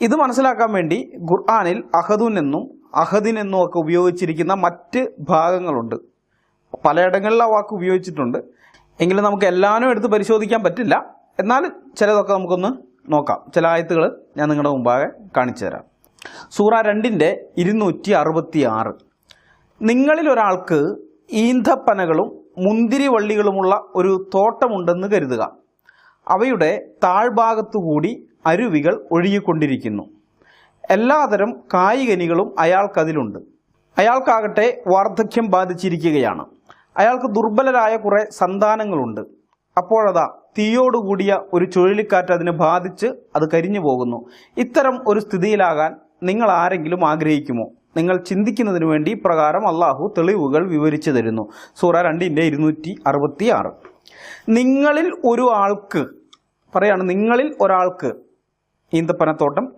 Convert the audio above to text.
ഇത് മനസ്സിലാക്കാൻ വേണ്ടി ഖുർആാനിൽ അഹദുൻ എന്നും അഹദിൻ എന്നും ഒക്കെ ഉപയോഗിച്ചിരിക്കുന്ന മറ്റ് ഭാഗങ്ങളുണ്ട്. പലയിടങ്ങളിൽ ആ വാക്ക് ഉപയോഗിച്ചിട്ടുണ്ട്. എങ്കിലും നമുക്ക് എല്ലാവരും എടുത്ത് പരിശോധിക്കാൻ പറ്റില്ല. എന്നാൽ ചിലതൊക്കെ നമുക്കൊന്ന് നോക്കാം. ചില ആയത്തുകൾ ഞാൻ നിങ്ങളുടെ മുമ്പാകെ കാണിച്ചു തരാം. സൂറ രണ്ടിന്റെ ഇരുന്നൂറ്റി അറുപത്തി ആറ് നിങ്ങളിൽ ഒരാൾക്ക് ഈന്തപ്പനകളും മുന്തിരിവള്ളികളുമുള്ള ഒരു തോട്ടമുണ്ടെന്ന് കരുതുക. അവയുടെ താഴ്ഭാഗത്തുകൂടി അരുവികൾ ഒഴുകിക്കൊണ്ടിരിക്കുന്നു. എല്ലാതരം കായികനികളും അയാൾക്കതിലുണ്ട്. അയാൾക്കാകട്ടെ വാർദ്ധക്യം ബാധിച്ചിരിക്കുകയാണ്. അയാൾക്ക് ദുർബലരായ കുറേ സന്താനങ്ങളുണ്ട്. അപ്പോഴതാ തീയോടുകൂടിയ ഒരു ചുഴലിക്കാറ്റ് അതിനെ ബാധിച്ച് അത് കരിഞ്ഞു പോകുന്നു ഇത്തരം ഒരു സ്ഥിതിയിലാകാൻ നിങ്ങൾ ആരെങ്കിലും ആഗ്രഹിക്കുമോ? നിങ്ങൾ ചിന്തിക്കുന്നതിന് വേണ്ടി പ്രകാരം അള്ളാഹു തെളിവുകൾ വിവരിച്ചു തരുന്നു. സൂറ രണ്ടിന്റെ ഇരുന്നൂറ്റി അറുപത്തി ആറ് നിങ്ങളിൽ ഒരു ആൾക്ക് പറയാണ് നിങ്ങളിൽ ഒരാൾക്ക് ഈന്തപ്പനത്തോട്ടം